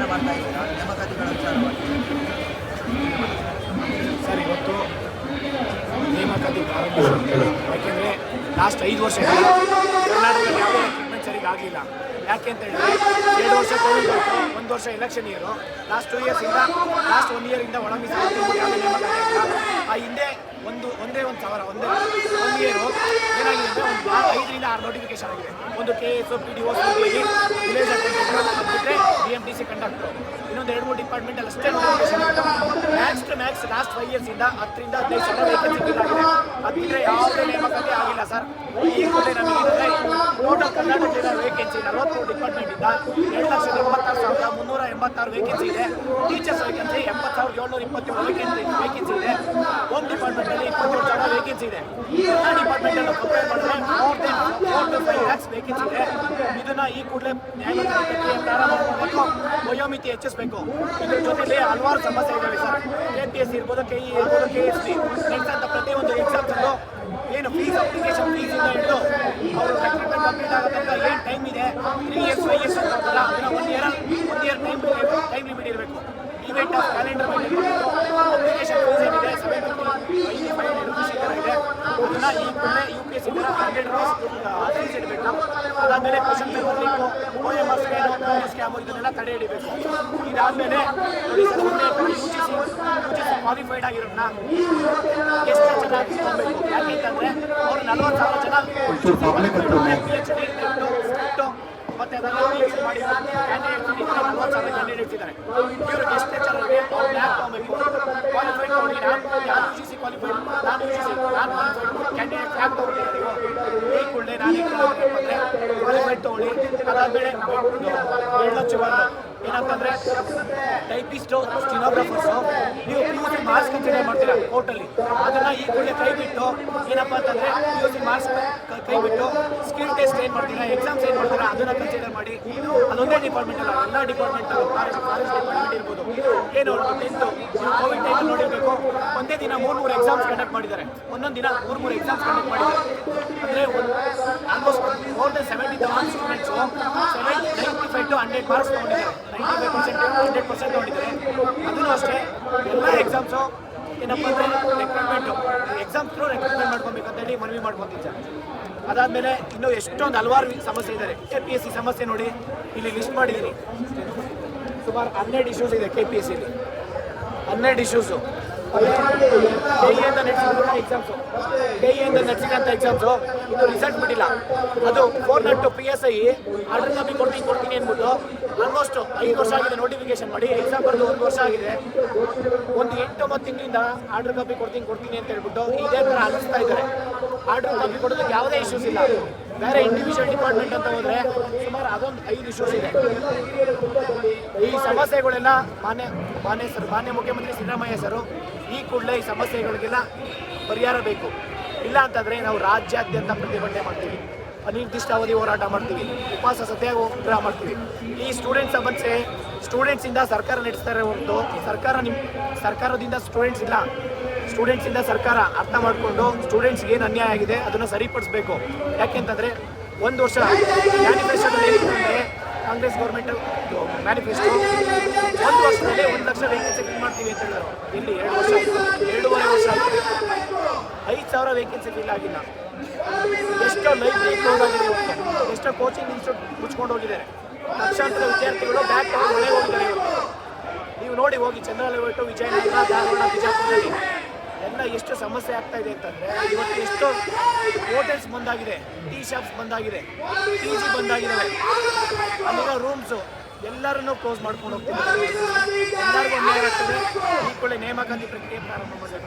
ಪ್ರತಿಭಟನೆ ಮಾಡ್ತಾ ಇದ್ದೀರಾ? ನೇಮಕಾತಿಗಳ ವಿಚಾರವಾಗಿ ಸರ್, ಇವತ್ತು ನೇಮಕಾತಿ ಯಾಕೆಂದ್ರೆ ಲಾಸ್ಟ್ ಐದು ವರ್ಷ ಕರ್ನಾಟಕದಲ್ಲಿ ಯಾವುದೇ ರಿಕ್ರೂಟ್ಮೆಂಟ್ ಸರಿಗೆ ಯಾಕೆ ಅಂತ ಹೇಳಿದ್ರೆ ಎರಡು ವರ್ಷ ಕೋವಿಡ್ ಒಂದು ವರ್ಷ ಎಲೆಕ್ಷನ್ ಇಯರು ಲಾಸ್ಟ್ ಟೂ ಇಯರ್ಸಿಂದ ಲಾಸ್ಟ್ ಒನ್ ಇಯರಿಂದ ಒಳ ಮೀಸಲಾತಿ ಯಾವುದೇ ಆ ಹಿಂದೆ ಒಂದು, ಒಂದೇ ಒಂದು ಸಾವಿರ, ಒಂದೇ ಒನ್ ಇಯರು ಆರು ನೋಟಿಫಿಕೇಶನ್ ಆಗಿದೆ. ಒಂದು K S P D O village ಬಿಟ್ಟರೆ B M T C conductor ಇನ್ನೊಂದು ಎರಡು, ಮೂರು ಡಿಪಾರ್ಟ್ಮೆಂಟ್ ಅಲ್ಲಿ ಅಷ್ಟೇ notification max two max last five years ಇಂದ ಹತ್ತರಿಂದ ಹದಿನೈದು ಸಾವಿರ ವೇಕೆನ್ಸಿ ಆಗಿದೆ ಅದು ಬಿಟ್ಟರೆ ಯಾವುದೇ ನೇಮಕಾತಿ ಆಗಿಲ್ಲ ಸರ್. ಈ ಕೂಡಲೇ ನಮಗೆ ಟೋಟಲ್ ಜಿಲ್ಲಾ ವೇಕೆನ್ಸಿ ನಲವತ್ತು ಡಿಪಾರ್ಟ್ಮೆಂಟ್ ಇಂದ. ಎರಡು ಲಕ್ಷದ ಎಂಬತ್ತಾರು ಸಾವಿರದ ಮುನ್ನೂರ ಎಂಬತ್ತಾರು ವೇಕೆನ್ಸಿ ಇದೆ. ಟೀಚರ್ಸ್ ವೇಕೆನ್ಸಿ ಎಂಬತ್ತು ಸಾವಿರದ ಏಳ್ನೂರ ಇಪ್ಪತ್ತೇಳು ವೇಕೆನ್ಸಿ ವೇಕೆನ್ಸಿ ಇದೆ. ಹೋಮ್ ಡಿಪಾರ್ಟ್ಮೆಂಟ್ ಅಲ್ಲಿ ಇಪ್ಪತ್ತೇಳು ಸಾವಿರ ವೇಕೆನ್ಸಿ ಇದೆ. ಎಲ್ಲ ಡಿಪಾರ್ಟ್ಮೆಂಟ್ ಕಂಪೇರ್ ಮಾಡಿದ್ರೆ more four two five lakhs vacancy ಇದೆ. ಇದನ್ನ ಈ ಕೂಡಲೇ ಮಾಡಬೇಕು ವಯೋಮಿತಿ ಹೆಚ್ಚಿಸಬೇಕು. ಇದ್ರ ಜೊತೆಯಲ್ಲಿ ಹಲವಾರು ಸಮಸ್ಯೆ ಇದಾವೆ ಸರ್. ಕೆ ಪಿ ಎಸ್ ಇರ್ಬೋದು ಕೆ ಇ ಇರ್ಬೋದು ಕೆ ಎಸ್ ಸಿ ಅಂತ ಪ್ರತಿಯೊಂದು ಎಕ್ಸಾಮ್ ಅಲ್ಲೂ ಏನು ಫೀಸ್ ಅಪ್ಲಿಕೇಶನ್ ಇಂದ ಹಿಡಿದು ಅವರು ರೆಕ್ರೂಟ್ಮೆಂಟ್ ಕಂಪ್ಲೀಟ್ ಆಗೋ ತನಕ ಏನು ಟೈಮ್ ಇದೆ? ತ್ರೀ ಇಯರ್ಸ್ ಫೈವ್ ಇಯರ್ಸ್ ಅಂತಾರಲ್ಲ, ಅದನ್ನ one year one year time time limit ಇರಬೇಕು. ಈವೆಂಟ್ ಕ್ಯಾಲೆಂಡರ್ ಅಪ್ಲಿಕೇಶನ್ ಫೀಸ್ ಏನಿದೆ seven fifty five hundred rupees ಈ ಥರ ಇದೆ ಅದನ್ನ ಈ ಕೂಡಲೇ U P S C hundred rupees fees ಇಡಬೇಕು ಅದಾದಮೇಲೆ question paper leak O M R scan scam ಇದನ್ನೆಲ್ಲ ತಡೆ ಹಿಡಿಬೇಕು. ಇದಾದಮೇಲೆ ನೋಡಿ ಸರ್ ಮುಂದೆ U G C U G C qualified ಆಗಿರೋದನ್ನ ಎಷ್ಟು ಚೆನ್ನಾಗಿ ತಗೋಬೇಕು? ಯಾಕೆ ಅಂತಂದ್ರೆ ಅವ್ರು ನಲ್ವತ್ತು ಸಾವಿರ ಜನ ಪಿ ಎಚ್ ಡಿ ಸ್ಕ್ರಿಪ್ಟು ಮತ್ತೆ ಅದನ್ನು ಪಿ ಎಚ್ ಡಿ ಮಾಡಿ ಕ್ಯಾಂಡಿಡೇಟ್ಸ್ ನಲ್ವತ್ತು ಸಾವಿರ ಕ್ಯಾಂಡಿಡೇಟ್ಸ್ ಇದ್ದಾರೆ. ಇವ್ರಿಗೆ ಎಷ್ಟು ಚೆನ್ನಾಗಿ ಅವ್ರು ಲ್ಯಾಬ್ ತಗೋಬೇಕು. ಕ್ವಾಲಿಫೈಡ್ ತಗೊಂಡು ನಾನು ಯಾರು ಯು ಜಿ ಸಿ ಕ್ವಾಲಿಫೈಡ್ ನಾನು ಯು ಜಿ ಸಿ ನಾನು ಕ್ವಾಲಿಫೈಡ್ ಕ್ಯಾಂಡಿಡೇಟ್ ಯಾಕೆ ತಗೊಂಡಿದ್ದಾರೆ ನೀವು ಈ ಕೂಡಲೇ ನಾನು ಏನು ಅಂದರೆ ಕ್ವಾಲಿಫೈಡ್ ಅದಾದಮೇಲೆ ಎರಡು ಲಕ್ಷ ಬಂದು ಏನಂತಂದ್ರೆ ಟೈಪಿಸ್ಟು ಸ್ಟಿನೋಗ್ರಾಫರ್ಸು ನೀವು P U C marks consider ಮಾಡ್ತೀರಾ ಕೋರ್ಟಲ್ಲಿ ಅದನ್ನ ಈ ಕೂಡಲೇ ಕೈ ಬಿಟ್ಟು ಏನಪ್ಪ ಅಂತಂದ್ರೆ ಪಿ ಯು ಸಿ ಮಾರ್ಕ್ಸ್ ಕೈ ಬಿಟ್ಟು ಸ್ಕಿಲ್ ಟೆಸ್ಟ್ ಏನು ಮಾಡ್ತೀರಾ ಎಕ್ಸಾಮ್ಸ್ ಏನು ಮಾಡ್ತೀರಾ ಅದನ್ನ ಕನ್ಸಿಡರ್ ಮಾಡಿ ಅದೊಂದೇ ಡಿಪಾರ್ಟ್ಮೆಂಟ್ ಅಲ್ಲ ಎಲ್ಲ ಡಿಪಾರ್ಟ್ಮೆಂಟ್ ಫಾರೆಸ್ಟ್ ಡಿಪಾರ್ಟ್ಮೆಂಟ್ ಇರ್ಬೋದು ಏನು ಕೋವಿಡ್ ಟೈಮ್ ನೋಡಿರ್ಬೇಕು ಒಂದೇ ದಿನ ಮೂರು ಮೂರು ಎಕ್ಸಾಮ್ಸ್ ಕಂಡಕ್ಟ್ ಮಾಡಿದ್ದಾರೆ. ಒಂದೊಂದು ದಿನ ಮೂರು ಮೂರು ಎಕ್ಸಾಮ್ಸ್ ಕಂಡಕ್ಟ್ ಮಾಡಿದ್ದಾರೆ. ಅಂದರೆ almost seventy thousand students seven ninety five two hundred marks ತೊಗೊಂಡಿದ್ದಾರೆ. Percent hundred percent ತೊಗೊಂಡಿದ್ದಾರೆ. ಅದನ್ನು ಅಷ್ಟೇ, ಎಲ್ಲ ಎಕ್ಸಾಮ್ಸು ಏನಪ್ಪ ಅಂದರೆ ರೆಕ್ರೂಟ್ಮೆಂಟು ಎಕ್ಸಾಮ್ ಥ್ರೂ ರೆಕ್ರೂಟ್ಮೆಂಟ್ ಮಾಡ್ಕೊಬೇಕು ಹೇಳಿ ಮನವಿ ಮಾಡ್ಕೊತೀನಿ ಅದಾದಮೇಲೆ ಇನ್ನೂ ಎಷ್ಟೊಂದು ಹಲವಾರು ಸಮಸ್ಯೆ ಇದ್ದಾರೆ ಕೆ ಪಿ ಎಸ್ ಸಿ ಸಮಸ್ಯೆ ನೋಡಿ, ಇಲ್ಲಿ ಲಿಸ್ಟ್ ಮಾಡಿದ್ದೀನಿ ಸುಮಾರು ಹನ್ನೆರಡು ಇಶ್ಯೂಸ್ ಇದೆ ಕೆ ಪಿ ಎಸ್ ಸಿಲಿ ಹನ್ನೆರಡು ಇಶ್ಯೂಸು ಕೆಇಯಿಂದ ನಡೆಸಿದಂಥ ಎಕ್ಸಾಮ್ಸು ಕೆಇಯಿಂದ ನಡೆಸಿದಂಥ ಎಕ್ಸಾಮ್ಸು ಇದು ರಿಸಲ್ಟ್ ಬಿಟ್ಟಿಲ್ಲ. ಅದು four not P S I order copy ಕೊಡ್ತೀನಿ ಕೊಡ್ತೀನಿ ಅಂದ್ಬಿಟ್ಟು ಆಲ್ಮೋಸ್ಟ್ ಐದು ವರ್ಷ ಆಗಿದೆ ನೋಟಿಫಿಕೇಶನ್ ಮಾಡಿ. ಎಕ್ಸಾಮ್ ಬರೆದು ಒಂದು ವರ್ಷ ಆಗಿದೆ. ಒಂದು ಎಂಟು ಒಂಬತ್ತು ತಿಂಗಳಿಂದ ಆರ್ಡರ್ ಕಾಪಿ ಕೊಡ್ತೀನಿ ಕೊಡ್ತೀನಿ ಅಂತ ಹೇಳ್ಬಿಟ್ಟು ಇದೇ ಥರ ಅನಿಸ್ತಾ ಇದ್ದಾರೆ. ಆರ್ಡರ್ ಕಾಪಿ ಕೊಡೋದಕ್ಕೆ ಯಾವುದೇ ಇಶ್ಯೂಸ್ ಇಲ್ಲ. ಬೇರೆ ಇಂಡಿವಿಜುವಲ್ ಡಿಪಾರ್ಟ್ಮೆಂಟ್ ಅಂತ ಹೋದರೆ ಸುಮಾರು ಅದೊಂದು ಐದು ಇಶ್ಯೂಸ್ ಇದೆ. ಈ ಸಮಸ್ಯೆಗಳೆಲ್ಲ ಮಾನ್ಯ ಮಾನ್ಯ ಸರ್, ಮಾನ್ಯ ಮುಖ್ಯಮಂತ್ರಿ ಸಿದ್ದರಾಮಯ್ಯ ಸರು ಈ ಕೂಡಲೇ ಈ ಸಮಸ್ಯೆಗಳಿಗೆಲ್ಲ ಪರಿಹಾರ ಬೇಕು. ಇಲ್ಲ ಅಂತಂದರೆ ನಾವು ರಾಜ್ಯಾದ್ಯಂತ ಪ್ರತಿಭಟನೆ ಮಾಡ್ತೀವಿ. ಅನಿರ್ದಿಷ್ಟಾವಧಿ ಹೋರಾಟ ಮಾಡ್ತೀವಿ. ಉಪವಾಸ ಸತ್ಯಾಗ್ರಹ ಮಾಡ್ತೀವಿ. ಈ ಸ್ಟೂಡೆಂಟ್ ಸಮಸ್ಯೆ ಸ್ಟೂಡೆಂಟ್ಸಿಂದ ಸರ್ಕಾರ ನಡೆಸ್ತಾರೆ ಹೊರತು ಸರ್ಕಾರ ನಿಮ್ಮ ಸರ್ಕಾರದಿಂದ ಸ್ಟೂಡೆಂಟ್ಸ್ ಇಲ್ಲ. ಸ್ಟೂಡೆಂಟ್ಸಿಂದ ಸರ್ಕಾರ ಅರ್ಥ ಮಾಡಿಕೊಂಡು ಸ್ಟೂಡೆಂಟ್ಸ್ಗೆ ಏನು ಅನ್ಯಾಯ ಆಗಿದೆ ಅದನ್ನು ಸರಿಪಡಿಸಬೇಕು. ಯಾಕೆಂತಂದರೆ ಒಂದು ವರ್ಷ ಮ್ಯಾನಿಫೆಸ್ಟೋದಲ್ಲಿ ಕಾಂಗ್ರೆಸ್ ಗೌರ್ಮೆಂಟ್ ಮ್ಯಾನಿಫೆಸ್ಟೋ ಒಂದು ವರ್ಷದಲ್ಲಿ ಒಂದು ಲಕ್ಷ ವೇಕೆನ್ಸಿ ಫಿಲ್ ಮಾಡ್ತೀವಿ ಅಂತ ಹೇಳಿದ್ರು. ಇಲ್ಲಿ ಎರಡು ವರ್ಷ. ಎರಡೂವರೆ ವರ್ಷ ಐದು ಸಾವಿರ ವೇಕೆನ್ಸಿ ಫಿಲ್ ಆಗಿಲ್ಲ. ಎಷ್ಟೋ ಲೈಬ್ರರಿ ಕ್ಲೋಸ್ ಆಗಿದೆ ಎಷ್ಟೋ ಕೋಚಿಂಗ್ ಇನ್ಸ್ಟಿಟ್ಯೂಟ್ ಮುಚ್ಕೊಂಡು ಹೋಗಿದ್ದಾರೆ. ಲಕ್ಷಾಂತರ ವಿದ್ಯಾರ್ಥಿಗಳು ಬ್ಯಾಕ್ ತಗೊಂಡು ಮನೆ ಹೋಗಿದ್ದಾರೆ ನೀವು ನೋಡಿ ಹೋಗಿ ಚಂದ್ರಲೇಔಟು ವಿಜಯನಗರ, ಧಾರವಾಡ, ಬಿಜಾಪುರದಲ್ಲಿ. ಎಲ್ಲ ಎಷ್ಟು ಸಮಸ್ಯೆ ಆಗ್ತಾ ಇದೆ ಅಂತಂದ್ರೆ ಇವತ್ತು ಎಷ್ಟೋ ಹೋಟೆಲ್ಸ್ ಬಂದಾಗಿದೆ ಟೀ ಶಾಪ್ಸ್ ಬಂದಾಗಿದೆ ಪಿ ಜಿ ಬಂದಾಗಿದೆ ಅಲ್ಲಿರೋ ರೂಮ್ಸು ಎಲ್ಲರನ್ನೂ ಕ್ಲೋಸ್ ಮಾಡ್ಕೊಂಡು ಹೋಗ್ತಿದ್ದಾರೆ. ಎಲ್ಲರಿಗೂ ಆಗ್ತದೆ. ಈ ಕೂಡಲೇ ನೇಮಕಾತಿ ಪ್ರಕ್ರಿಯೆ ಪ್ರಾರಂಭ ಮಾಡಬೇಕು